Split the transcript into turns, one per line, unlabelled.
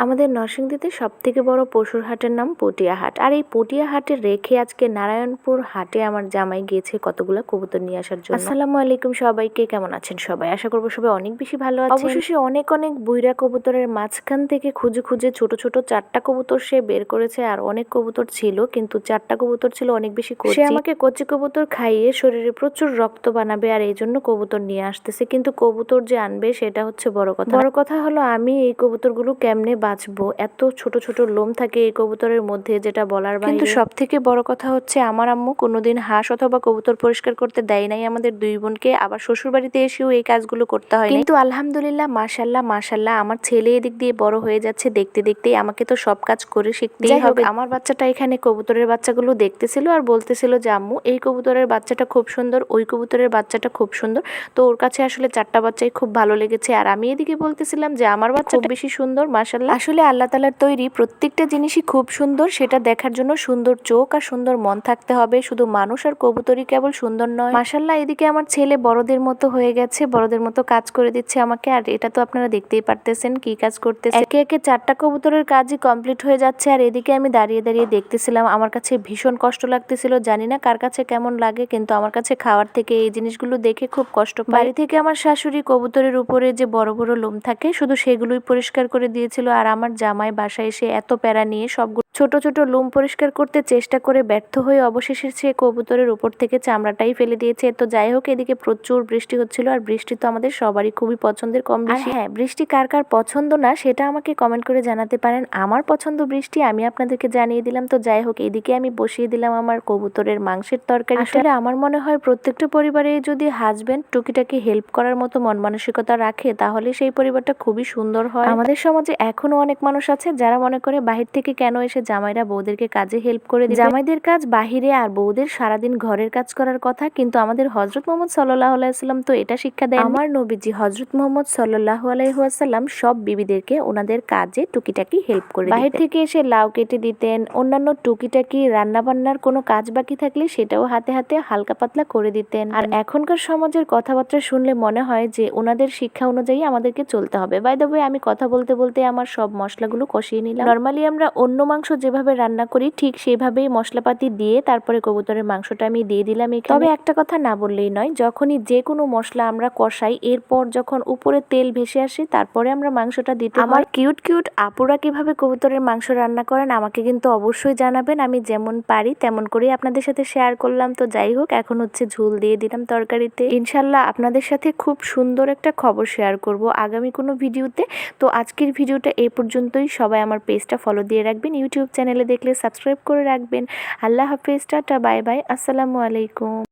আমাদের নরসিংদীতে সব থেকে বড় পশুর হাটের নাম পটিয়া হাট আর এই পটিয়া হাটে রেখে আজকে নারায়ণপুর হাটে আমার জামাই গিয়েছে কতগুলো কবুতর নিয়ে আসার জন্য। আসসালামু আলাইকুম সবাইকে কেমন আছেন সবাই? আশা করব সবাই অনেক বেশি ভালো আছে অবশেষে অনেক অনেক বুইরা কবুতরের মাঝখান থেকে খুঁজে খুঁজে ছোট ছোট চারটা কবুতর সে বের করেছে আর অনেক কবুতর ছিল কিন্তু চারটা কবুতর ছিল অনেক বেশি সে আমাকে কচি কবুতর খাইয়ে শরীরে প্রচুর রক্ত বানাবে আর এই জন্য কবুতর নিয়ে আসতেছে। কিন্তু কবুতর যে আনবে সেটা হচ্ছে বড় কথা। বড় কথা হলো আমি এই কবুতরগুলো কেমনে বাঁচবো। এত ছোট ছোট লোম থাকে এই কবুতরের মধ্যে যেটা বলার বাইরে কিন্তু সব থেকে বড় কথা হচ্ছে আমার আম্মু কোনোদিন হাঁস অথবা কবুতর পরিষ্কার করতে দেয় নাই আমাদের দুই বোনকে আবার শ্বশুর বাড়িতে এসেও এই কাজগুলো করতে হয় কিন্তু আলহামদুলিল্লাহ মাশাল্লাহ মাশাল্লাহ আমার ছেলে এদিক দিয়ে বড় হয়ে যাচ্ছে দেখতে দেখতেই আমাকে তো সব কাজ করে শিখতেই হবে। আমার বাচ্চাটা এখানে কবুতরের বাচ্চাগুলো দেখতেছিল আর বলতেছিল যে আম্মু এই কবুতরের বাচ্চাটা খুব সুন্দর ওই কবুতরের বাচ্চাটা খুব সুন্দর। তো ওর কাছে আসলে চারটা বাচ্চাই খুব ভালো লেগেছে। আর আমি এদিকে বলতেছিলাম যে আমার বাচ্চা বেশি সুন্দর মাশাল্লাহ আসলে আল্লাহ তালার তৈরি প্রত্যেকটা জিনিসই খুব সুন্দর, সেটা দেখার জন্য সুন্দর চোখ আর সুন্দর মন থাকতে হবে। শুধু মানুষ আর কবুতরই কেবল সুন্দর নয়। মাশাল্লাহ এদিকে আমার ছেলে বড়দের মতো হয়ে গেছে, বড়দের মতো কাজ করে দিচ্ছে আমাকে। আর এটা তো আপনারা দেখতেই পারতেছেন কি কাজ করতেছে। একে একে চারটা কবুতরের কাজই কমপ্লিট হয়ে যাচ্ছে। আর এদিকে আমি দাঁড়িয়ে দাঁড়িয়ে দেখতেছিলাম, আমার কাছে ভীষণ কষ্ট লাগতেছিল। জানি না কার কাছে কেমন লাগে, কিন্তু আমার কাছে খাওয়ার থেকে এই জিনিসগুলো দেখে খুব কষ্ট বাড়ি থেকে আমার শাশুড়ি কবুতরের উপরে যে বড় বড় লোম থাকে, শুধু সেগুলোই পরিষ্কার করে দিয়েছিল। আর আমার জামাই বাসায় এসে এত প্যারা নিয়ে সবগুলো ছোট ছোট লুম পরিষ্কার করতে চেষ্টা করে ব্যর্থ হয়ে অবশেষে সে কবুতরের উপর থেকে চামড়াটাই ফেলে দিয়েছে। তো যাই হোক এদিকে প্রচুর বৃষ্টি হচ্ছিল আর বৃষ্টি তো আমাদের সবারই খুবই পছন্দের কম বেশি। হ্যাঁ বৃষ্টি কার কার পছন্দ না সেটা আমাকে কমেন্ট করে জানাতে পারেন। আমার পছন্দ বৃষ্টি আমি আপনাদেরকে জানিয়ে দিলাম। তো যাই হোক এদিকে আমি বসিয়ে দিলাম আমার কবুতরের মাংসের তরকারি আসলে আমার মনে হয় প্রত্যেকটা পরিবারে যদি হাজবেন্ড টুকিটাকি হেল্প করার মতো মন মানসিকতা রাখে তাহলে সেই পরিবারটা খুবই সুন্দর হয়। আমাদের সমাজে এখনও অনেক মানুষ আছে যারা মনে করে বাহির থেকে কেন এসে জামাইরা বউদেরকে কাজে হেল্প করে দিবে। জামাইদের কাজ বাহিরে আর বউদের সারাদিন ঘরের কাজ করার কথা কিন্তু আমাদের হজরত মোহাম্মদ সাল্লাহ আলাইসাল্লাম তো এটা শিক্ষা দেয় আমার নবীজি হজরত মোহাম্মদ সাল্লাহ আলাইসাল্লাম সব বিবিদেরকে ওনাদের কাজে টুকিটাকি হেল্প করে বাহির থেকে এসে লাউ কেটে দিতেন অন্যান্য টুকিটাকি রান্না বান্নার কোনো কাজ বাকি থাকলে সেটাও হাতে হাতে হালকা পাতলা করে দিতেন। আর এখনকার সমাজের কথাবার্তা শুনলে মনে হয় যে ওনাদের শিক্ষা অনুযায়ী আমাদেরকে চলতে হবে। বাই দ্য ওয়ে আমি কথা বলতে বলতে আমার সব মশলাগুলো কষিয়ে নিলাম। নর্মালি আমরা অন্য মাংস যেভাবে রান্না করি ঠিক সেভাবেই মশলাপাতি দিয়ে তারপরে কবুতরের মাংসটা আমি দিয়ে দিলাম এখানে। তবে একটা কথা না বললেই নয় যখনই যে কোনো মশলা আমরা কষাই এরপর যখন উপরে তেল ভেসে আসে তারপরে আমরা মাংসটা দিতে আমার কিউট কিউট আপুরা কীভাবে কবুতরের মাংস রান্না করেন আমাকে কিন্তু অবশ্যই জানাবেন আমি যেমন পারি তেমন করেই আপনাদের সাথে শেয়ার করলাম। তো যাই হোক এখন হচ্ছে ঝুল দিয়ে দিলাম তরকারিতে। ইনশাল্লাহ আপনাদের সাথে খুব সুন্দর একটা খবর শেয়ার করব আগামী কোনো ভিডিওতে। তো আজকের ভিডিওটা এই পর্যন্তই সবাই আমার পেজটা ফলো দিয়ে রাখবেন ইউটিউব চ্যানেলে দেখলে সাবস্ক্রাইব করে রাখবেন। আল্লাহ হাফিজ টাটা বাই বাই আসসালামু আলাইকুম।